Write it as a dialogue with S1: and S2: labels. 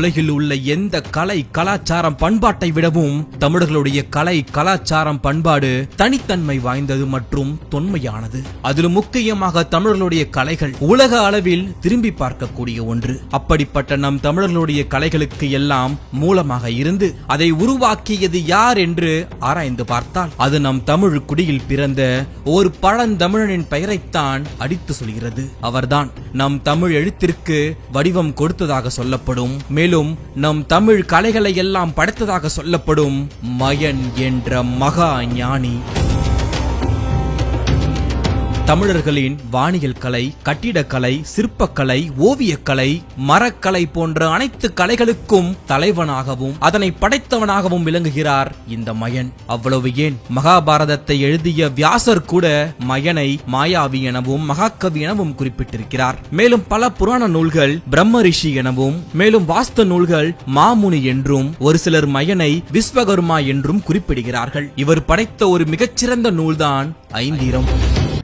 S1: உலகில் உள்ள எந்த கலை கலாச்சாரம் பண்பாட்டை விடவும் தமிழர்களுடைய கலை கலாச்சாரம் பண்பாடு தனித்தன்மை வாய்ந்தது மற்றும் தொன்மையானது. அதிலும் முக்கியமாக தமிழர்களுடைய கலைகள் உலக அளவில் திரும்பி பார்க்கக்கூடிய ஒன்று. அப்படிப்பட்ட நம் தமிழர்களுடைய கலைகளுக்கு எல்லாம் மூலமாக இருந்து அதை உருவாக்கியது யார் என்று ஆராய்ந்து பார்த்தால் அது நம் தமிழ் குடியில் பிறந்த ஒரு பழந்தமிழனின் பெயரைத்தான் அடித்து சொல்கிறது. அவர்தான் நம் தமிழ் எழுத்திற்கு வடிவம் கொடுத்ததாக சொல்லப்படும். மேலும் நம் தமிழ் கலைகளை எல்லாம் படைத்ததாக சொல்லப்படும் மயன் என்ற மகா ஞானி. தமிழர்களின் வானியல் கலை கட்டிடக்கலை சிற்பக்கலை ஓவியக்கலை மரக்கலை போன்ற அனைத்து கலைகளுக்கும் தலைவனாகவும் அதனை படைத்தவனாகவும் விளங்குகிறார் இந்த மயன். அவ்வளவு ஏன்? மகாபாரதத்தை எழுதிய வியாசர் கூட மயனை மாயாவி எனவும் மகாகவி எனவும் குறிப்பிட்டிருக்கிறார். மேலும் பல புராண நூல்கள் பிரம்ம ரிஷி எனவும் மேலும் வாஸ்து நூல்கள் மாமுனி என்றும் ஒரு சிலர் மயனை விஸ்வகர்மா என்றும் குறிப்பிடுகிறார்கள். இவர் படைத்த ஒரு மிகச்சிறந்த நூல்தான் ஐந்திரம்.